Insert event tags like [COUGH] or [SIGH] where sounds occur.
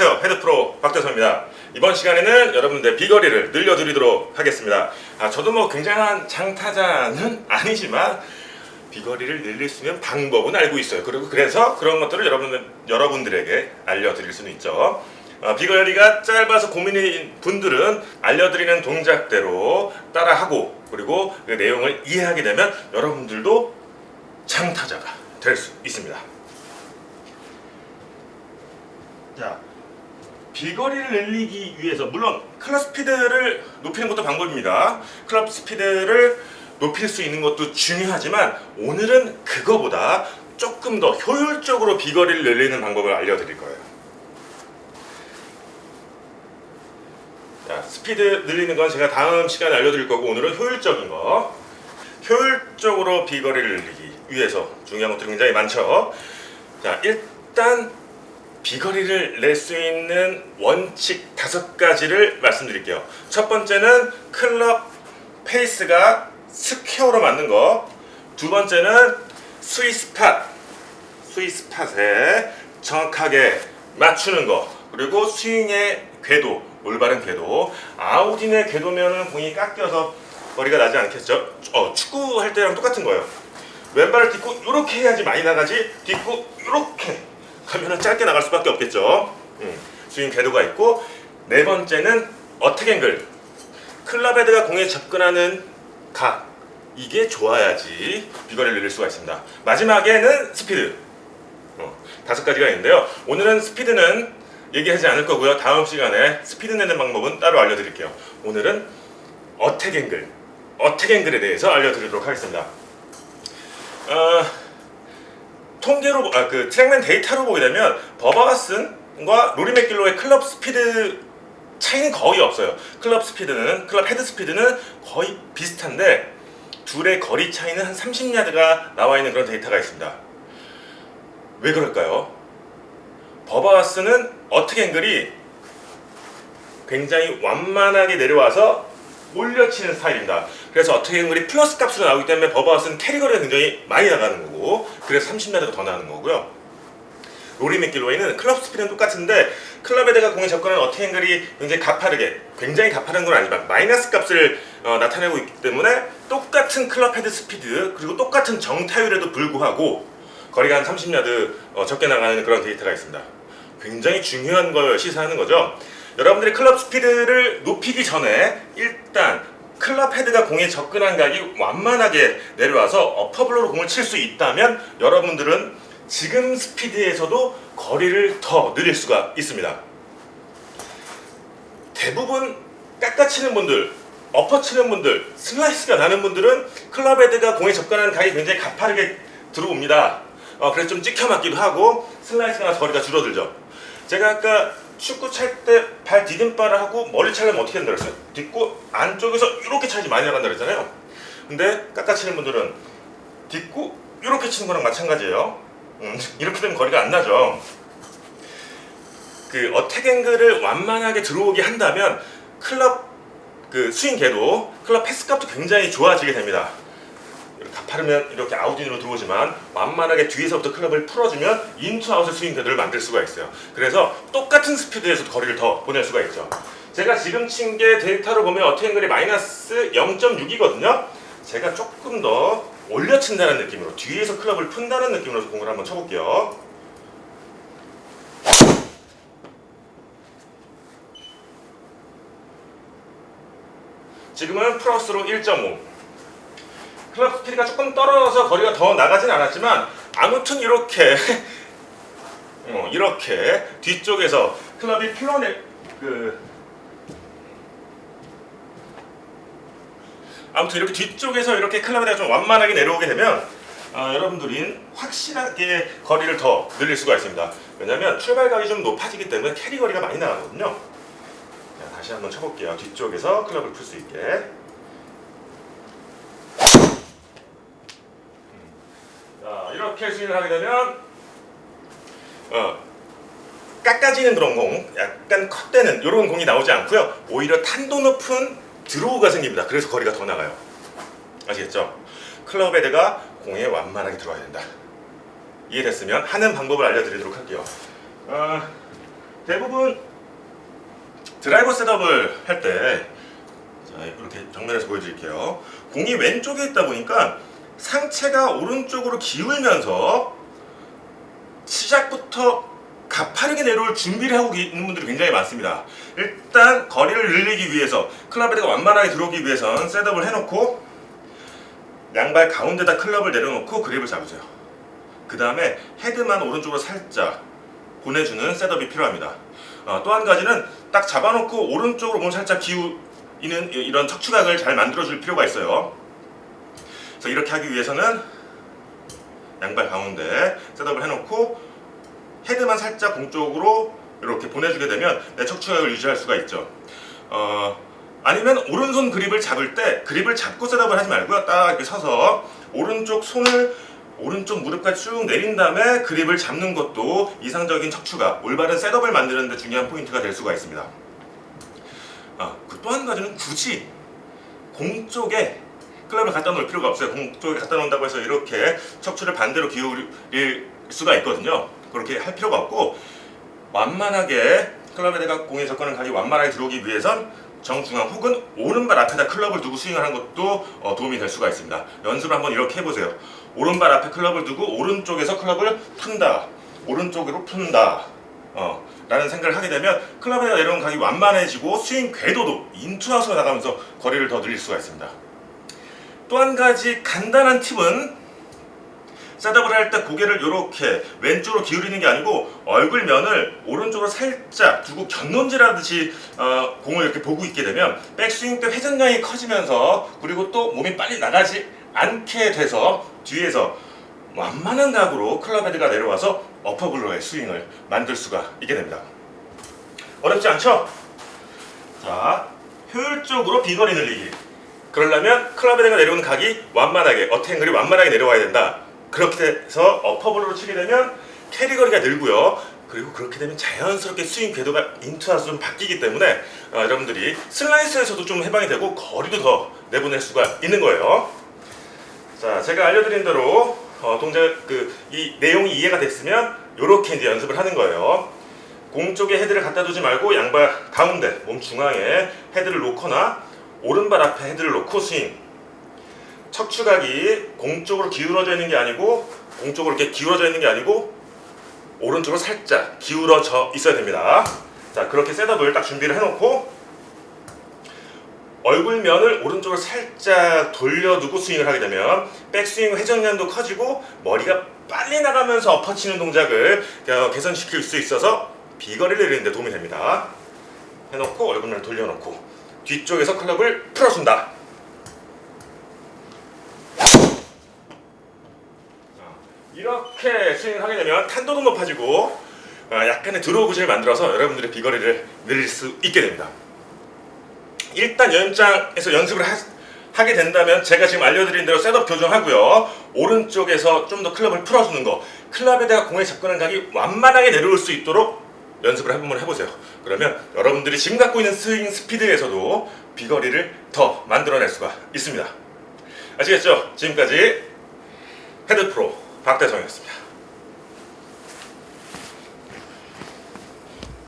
안녕하세요. 헤드프로 박대성입니다. 이번 시간에는 여러분들 비거리를 늘려드리도록 하겠습니다. 아, 저도 뭐 굉장한 장타자는 아니지만 비거리를 늘릴 수 있는 방법은 알고 있어요. 그리고 그래서 그런 것들을 여러분들, 여러분들에게 알려드릴 수는 있죠. 어, 비거리가 짧아서 고민인 분들은 알려드리는 동작대로 따라하고 그리고 그 내용을 이해하게 되면 여러분들도 장타자가 될 수 있습니다. 자, 비거리를 늘리기 위해서 물론 클럽 스피드를 높이는 것도 방법입니다. 클럽 스피드를 높일 수 있는 것도 중요하지만 오늘은 그거보다 조금 더 효율적으로 비거리를 늘리는 방법을 알려드릴 거예요. 자, 스피드 늘리는 건 제가 다음 시간에 알려드릴 거고 오늘은 효율적인 거. 효율적으로 비거리를 늘리기 위해서 중요한 것들이 굉장히 많죠. 자, 일단 비거리를 낼 수 있는 원칙 다섯 가지를 말씀드릴게요. 첫 번째는 클럽 페이스가 스퀘어로 맞는 거. 두 번째는 스윗 스팟. 스윗 스팟에 정확하게 맞추는 거. 그리고 스윙의 궤도, 올바른 궤도. 아웃인의 궤도면은 공이 깎여서 거리가 나지 않겠죠? 어, 축구할 때랑 똑같은 거예요. 왼발을 딛고 이렇게 해야지 많이 나가지 딛고 이렇게 하면은 짧게 나갈 수밖에 없겠죠. 음, 스윙 궤도가 있고 네 번째는 어택 앵글. 클럽 헤드가 공에 접근하는 각 이게 좋아야지 비거리를 늘릴 수가 있습니다. 마지막에는 스피드. 어, 다섯 가지가 있는데요. 오늘은 스피드는 얘기하지 않을 거고요. 다음 시간에 스피드 내는 방법은 따로 알려드릴게요. 오늘은 어택 앵글, 어택 앵글에 대해서 알려드리도록 하겠습니다. 어, 통계로 아, 그 트랙맨 데이터로 보게 되면 버바가슨과 로리 맥길로의 클럽 스피드 차이는 거의 없어요. 클럽 스피드는 클럽 헤드 스피드는 거의 비슷한데 둘의 거리 차이는 한 30야드가 나와 있는 그런 데이터가 있습니다. 왜 그럴까요? 버바가스는 어떻게 앵글이 굉장히 완만하게 내려와서 올려치는 스타일입니다. 그래서 어떻게 앵글이 플러스 값으로 나오기 때문에 버바가스는 캐리거리가 굉장히 많이 나가는 거고 그래서 30야드가 더 나가는 거고요. 로리 맥길로이는 클럽 스피드는 똑같은데 클럽 헤드가 공에 접근하는 어택 앵글이 굉장히 가파르게 굉장히 가파른 건 아니지만 마이너스 값을 어, 나타내고 있기 때문에 똑같은 클럽 헤드 스피드 그리고 똑같은 정타율에도 불구하고 거리가 한 30야드 어, 적게 나가는 그런 데이터가 있습니다. 굉장히 중요한 걸 시사하는 거죠. 여러분들이 클럽 스피드를 높이기 전에 일단 클럽 헤드가 공에 접근한 각이 완만하게 내려와서 어퍼블로로 공을 칠 수 있다면 여러분들은 지금 스피드에서도 거리를 더 늘릴 수가 있습니다. 대부분 깎아치는 분들, 엎어치는 분들, 슬라이스가 나는 분들은 클럽 헤드가 공에 접근하는 각이 굉장히 가파르게 들어옵니다. 어, 그래서 좀 찍혀 맞기도 하고 슬라이스가 거리가 줄어들죠. 제가 아까 축구 찰 때 발 디딤발을 하고 머리 차려면 어떻게 한다 그랬어요? 딛고 안쪽에서 이렇게 차야지 많이 나간다 그랬잖아요. 근데 깎아치는 분들은 딛고 이렇게 치는 거랑 마찬가지예요. 음, [LAUGHS] 이렇게 되면 거리가 안 나죠. 그 어택 앵글을 완만하게 들어오게 한다면 클럽 그 스윙 궤도, 클럽 패스 값도 굉장히 좋아지게 됩니다. 가파르면 이렇게 아웃인으로 들어오지만 완만하게 뒤에서부터 클럽을 풀어주면 인투 아웃의 스윙 궤도를 만들 수가 있어요. 그래서 똑같은 스피드에서도 거리를 더 보낼 수가 있죠. 제가 지금 친 게 데이터로 보면 어택 앵글이 마이너스 0.6이거든요. 제가 조금 더 올려 친다는 느낌으로 뒤에서 클럽을 푼다는 느낌으로 공을 한번 쳐볼게요. 지금은 플러스로 1.5. 클럽 스피드가 조금 떨어져서 거리가 더 나가진 않았지만 아무튼 이렇게 [LAUGHS] 어, 이렇게 뒤쪽에서 클럽이 플러내 그 아무튼 이렇게 뒤쪽에서 이렇게 클럽에다가 좀 완만하게 내려오게 되면 아, 여러분들이 확실하게 거리를 더 늘릴 수가 있습니다. 왜냐하면 출발각이 좀 높아지기 때문에 캐리 거리가 많이 나가거든요. 자, 다시 한번 쳐볼게요. 뒤쪽에서 클럽을 풀 수 있게. 자, 이렇게 스윙을 하게 되면 어, 깎아지는 그런 공, 약간 컷되는 이런 공이 나오지 않고요. 오히려 탄도 높은 드로우가 생깁니다. 그래서 거리가 더 나가요. 아시겠죠? 클럽 헤드가 공에 완만하게 들어와야 된다. 이해됐으면 하는 방법을 알려드리도록 할게요. 어, 대부분 드라이버 셋업을 할때 자, 이렇게 정면에서 보여드릴게요. 공이 왼쪽에 있다 보니까 상체가 오른쪽으로 기울면서 시작부터 가파르게 내려올 준비를 하고 있는 분들이 굉장히 많습니다. 일단 거리를 늘리기 위해서 클럽헤드가 완만하게 들어오기 위해선 셋업을 해놓고 양발 가운데다 클럽을 내려놓고 그립을 잡으세요. 그 다음에 헤드만 오른쪽으로 살짝 보내주는 셋업이 필요합니다. 어, 또한 가지는 딱 잡아놓고 오른쪽으로 몸 살짝 기우는 이런 척추각을 잘 만들어줄 필요가 있어요. 그래서 이렇게 하기 위해서는 양발 가운데 셋업을 해놓고 헤드만 살짝 공 쪽으로 이렇게 보내주게 되면 내 척추각을 유지할 수가 있죠. 어, 아니면 오른손 그립을 잡을 때 그립을 잡고 셋업을 하지 말고요. 딱 이렇게 서서 오른쪽 손을 오른쪽 무릎까지 쭉 내린 다음에 그립을 잡는 것도 이상적인 척추가 올바른 셋업을 만드는 데 중요한 포인트가 될 수가 있습니다. 아, 그 또 한 가지는 굳이 공 쪽에 클럽을 갖다 놓을 필요가 없어요. 공 쪽에 갖다 놓는다고 해서 이렇게 척추를 반대로 기울일 수가 있거든요. 그렇게 할 필요가 없고 완만하게 클럽에 내가 공에 접근을 가지 완만하게 들어오기 위해선 정중앙 혹은 오른발 앞에다 클럽을 두고 스윙을 하는 것도 어, 도움이 될 수가 있습니다. 연습을 한번 이렇게 해보세요. 오른발 앞에 클럽을 두고 오른쪽에서 클럽을 푼다. 오른쪽으로 푼다. 어, 라는 생각을 하게 되면 클럽에 내려온 각이 완만해지고 스윙 궤도도 인투아웃으로 나가면서 거리를 더 늘릴 수가 있습니다. 또 한 가지 간단한 팁은 셋업을 할 때 고개를 이렇게 왼쪽으로 기울이는 게 아니고 얼굴면을 오른쪽으로 살짝 두고 견눈질하듯이 어, 공을 이렇게 보고 있게 되면 백스윙 때 회전량이 커지면서 그리고 또 몸이 빨리 나가지 않게 돼서 뒤에서 완만한 각으로 클럽 헤드가 내려와서 어퍼블로의 스윙을 만들 수가 있게 됩니다. 어렵지 않죠? 자, 효율적으로 비거리 늘리기. 그러려면 클럽 헤드가 내려오는 각이 완만하게 어택앵글이 완만하게 내려와야 된다. 그렇게 해서 어퍼블로로 치게 되면 캐리 거리가 늘고요. 그리고 그렇게 되면 자연스럽게 스윙 궤도가 인투아웃으로 좀 바뀌기 때문에 어, 여러분들이 슬라이스에서도 좀 해방이 되고 거리도 더 내보낼 수가 있는 거예요. 자, 제가 알려드린 대로 어, 동작 그 이 내용이 이해가 됐으면 이렇게 이제 연습을 하는 거예요. 공 쪽에 헤드를 갖다 두지 말고 양발 가운데 몸 중앙에 헤드를 놓거나 오른발 앞에 헤드를 놓고 스윙. 척추각이 공 쪽으로 기울어져 있는 게 아니고 공 쪽으로 이렇게 기울어져 있는 게 아니고 오른쪽으로 살짝 기울어져 있어야 됩니다. 자, 그렇게 셋업을 딱 준비를 해놓고 얼굴면을 오른쪽으로 살짝 돌려두고 스윙을 하게 되면 백스윙 회전량도 커지고 머리가 빨리 나가면서 엎어치는 동작을 어, 개선시킬 수 있어서 비거리를 내리는 데 도움이 됩니다. 해놓고 얼굴면을 돌려놓고 뒤쪽에서 클럽을 풀어준다. 자, 이렇게 스윙을 하게 되면 탄도도 높아지고 어, 약간의 드로우굿을 만들어서 여러분들의 비거리를 늘릴 수 있게 됩니다. 일단 연장에서 연습을 하, 게 된다면 제가 지금 알려드린 대로 셋업 교정하고요. 오른쪽에서 좀 더 클럽을 풀어주는 거. 클럽에다가 공에 접근한 각이 완만하게 내려올 수 있도록 연습을 한번 해보세요. 그러면 여러분들이 지금 갖고 있는 스윙 스피드에서도 비거리를 더 만들어낼 수가 있습니다. 아시겠죠? 지금까지 헤드 프로 박대성이었습니다.